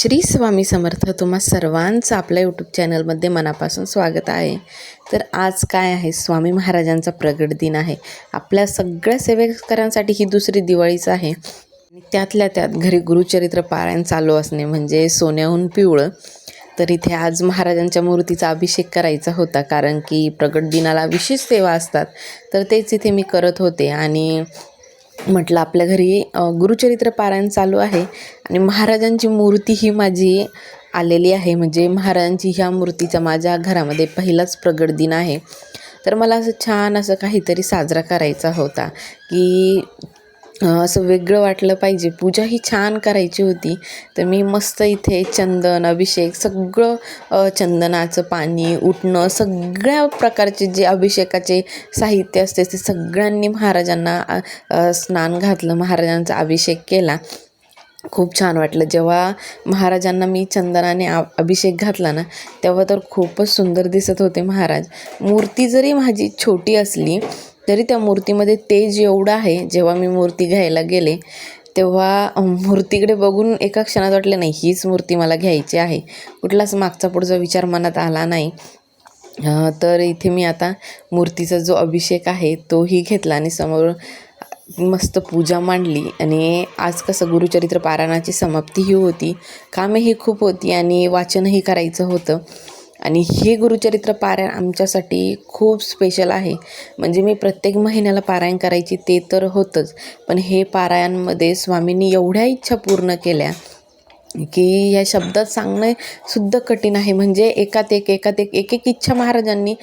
श्री स्वामी समर्थ तुम्हा सर्वांचं आपल्या यूट्यूब चॅनलमध्ये मनापासून स्वागत आहे. तर आज काय आहे? स्वामी महाराजांचा प्रगट दिन आहे. आपल्या सगळ्या सेवेकरांसाठी ही दुसरी दिवाळीच आहे. आणि त्यातल्या त्यात घरी गुरुचरित्र पारायण चालू असणे म्हणजे सोन्याहून पिवळं. तर इथे आज महाराजांच्या मूर्तीचा अभिषेक करायचा होता कारण की प्रगट दिनाला विशेष सेवा असतात. तर तेच इथे मी करत होते आणि म्हटलं आपल्या घरी गुरुचरित्र पारायण चालू आहे आणि महाराजांची मूर्ती ही माझी आलेली आहे. म्हणजे महाराजांची ह्या मूर्तीचा माझ्या घरामध्ये पहिलाच प्रगट दिन आहे. तर मला असं छान असं काहीतरी साजरा करायचा होता की असं वेगळं वाटलं पाहिजे. पूजा ही छान करायची होती. तर मी मस्त इथे चंदन अभिषेक सगळं चंदनाचं पाणी उठणं सगळ्या प्रकारचे जे अभिषेकाचे साहित्य असते ते सगळ्यांनी महाराजांना स्नान घातलं महाराजांचा अभिषेक केला. खूप छान वाटलं. जेव्हा महाराजांना मी चंदनाने आ अभिषेक घातला ना तेव्हा तर खूपच सुंदर दिसत होते महाराज. मूर्ती जरी माझी छोटी असली तरी त्या मूर्तीमध्ये तेज एवढं आहे जेव्हा मी मूर्ती घ्यायला गेले तेव्हा मूर्तीकडे बघून एका क्षणात वाटलं नाही हीच मूर्ती मला घ्यायची आहे. कुठलाच मागचा पुढचा विचार मनात आला नाही. तर इथे मी आता मूर्तीचा जो अभिषेक आहे तोही घेतला आणि समोर मस्त पूजा मांडली आणि आज कसं गुरुचरित्र पारायणाची समाप्तीही होती. कामेही खूप होती आणि वाचनही करायचं होतं. आणि हे गुरुचरित्र पारायण आमच्यासाठी खूप स्पेशल आहे. म्हणजे मी प्रत्येक महिन्याला पारायण करायची ते तर होतंच. पण हे पारायणमध्ये स्वामींनी एवढ्या इच्छा पूर्ण केल्या की या शब्दात सांगणं सुद्धा कठीण आहे. म्हणजे एकात एक एकात एक एक एक इच्छा महाराजांनी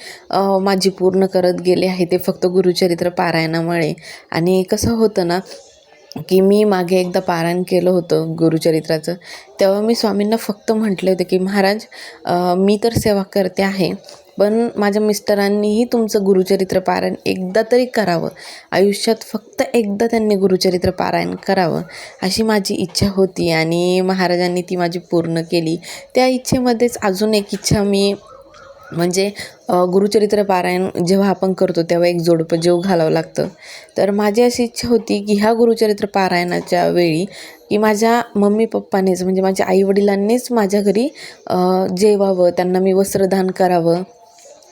माझी पूर्ण करत गेले आहे. ते फक्त गुरुचरित्र पारायणामुळे. आणि कसं होतं ना की मी मागे एकदा पारायण केलं होतं गुरुचरित्राचं तेव्हा मी स्वामींना फक्त म्हटले होते की महाराज मी तर सेवा करते आहे पण माझ्या मिस्टरांनीही तुमचं गुरुचरित्र पारायण एकदा तरी करावं. आयुष्यात फक्त एकदा त्यांनी गुरुचरित्र पारायण करावं अशी माझी इच्छा होती आणि महाराजांनी ती माझी पूर्ण केली. त्या इच्छेमध्येच अजून एक इच्छा मी म्हणजे गुरुचरित्र पारायण जेव्हा आपण करतो तेव्हा एक जोडपं जेव घालावं लागतं. तर माझी अशी इच्छा होती की ह्या गुरुचरित्र पारायणाच्या वेळी की माझ्या मम्मी पप्पानेच म्हणजे माझ्या आईवडिलांनीच माझ्या घरी जेवावं त्यांना मी वस्त्रदान करावं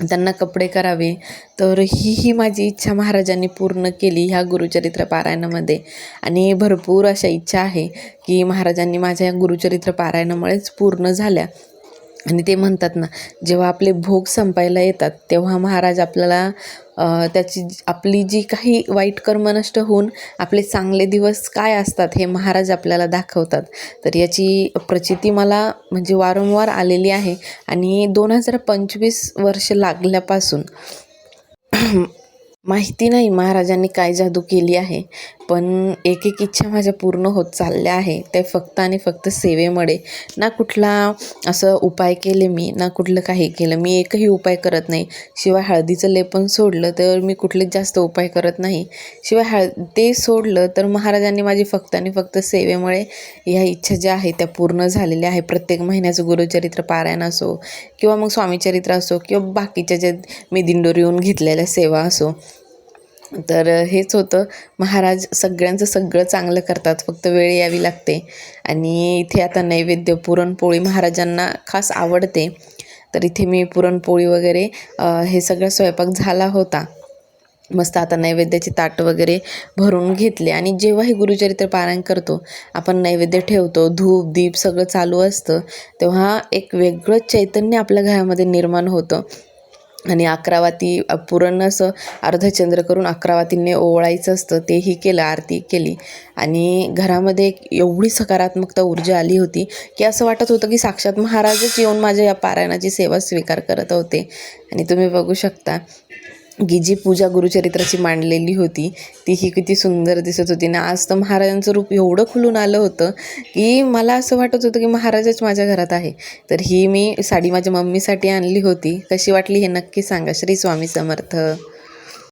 त्यांना कपडे करावे. तर ही ही माझी इच्छा महाराजांनी पूर्ण केली ह्या गुरुचरित्र पारायणामध्ये. आणि भरपूर अशा इच्छा आहे की महाराजांनी माझ्या गुरुचरित्र पारायणामुळेच पूर्ण झाल्या. आणि ते म्हणतात ना जेव्हा आपले भोग संपायला येतात तेव्हा महाराज आपल्याला त्याची आपली जी काही वाईट कर्म नष्ट होऊन आपले चांगले दिवस काय असतात हे महाराज आपल्याला दाखवतात. तर याची प्रचिती मला म्हणजे वारंवार आलेली आहे आणि दोन हजार पंचवीस वर्ष लागल्यापासून माहिती नाही महाराजांनी काय जादू केली आहे. पण एक एक इच्छा माझ्या पूर्ण होत चालल्या आहे. ते फक्त आणि फक्त सेवेमुळे. ना कुठला असं उपाय केले मी ना कुठलं काही केलं. मी एकही उपाय करत नाही. शिवाय हळदीचं लेपन सोडलं तर मी कुठलेच जास्त उपाय करत नाही. शिवाय हळ ते सोडलं तर महाराजांनी माझी फक्त आणि फक्त सेवेमुळे ह्या इच्छा ज्या आहेत त्या पूर्ण झालेल्या आहे. प्रत्येक महिन्याचं गुरुचरित्र पारायण असो किंवा मग स्वामीचरित्र असो किंवा बाकीच्या ज्या मी दिंडोरी येऊन घेतलेल्या सेवा असो. तर हेच होतं. महाराज सगळ्यांचं सगळं चांगलं करतात. फक्त वेळ यावी लागते. आणि इथे आता नैवेद्य पुरणपोळी महाराजांना खास आवडते. तर इथे मी पुरणपोळी वगैरे हे सगळं स्वयंपाक झाला होता. मस्त आता नैवेद्याचे ताट वगैरे भरून घेतले. आणि जेव्हाही गुरुचरित्र पारायण करतो आपण नैवेद्य ठेवतो. धूप दीप सगळं चालू असतं. तेव्हा एक वेगळं चैतन्य आपल्या घरामध्ये निर्माण होतं. आणि अकरावाती अ, पुरण असं अर्धचंद्र करून अकरावातींनी ओवळायचं असतं तेही केलं आरती केली. आणि घरामध्ये एक एवढी सकारात्मकता ऊर्जा आली होती की असं वाटत होतं की साक्षात महाराजच येऊन माझ्या या पारायणाची सेवा स्वीकार करत होते. आणि तुम्ही बघू शकता की जी पूजा गुरुचरित्राची मांडलेली होती ती ही किती सुंदर दिसत होती. ना आज तर महाराजांचं रूप एवढं खुलून आलं होतं की मला असं वाटत होतं की महाराजच माझ्या घरात आहे. तर ही मी साडी माझ्या मम्मीसाठी आणली होती. कशी वाटली हे नक्की सांगा. श्री स्वामी समर्थ.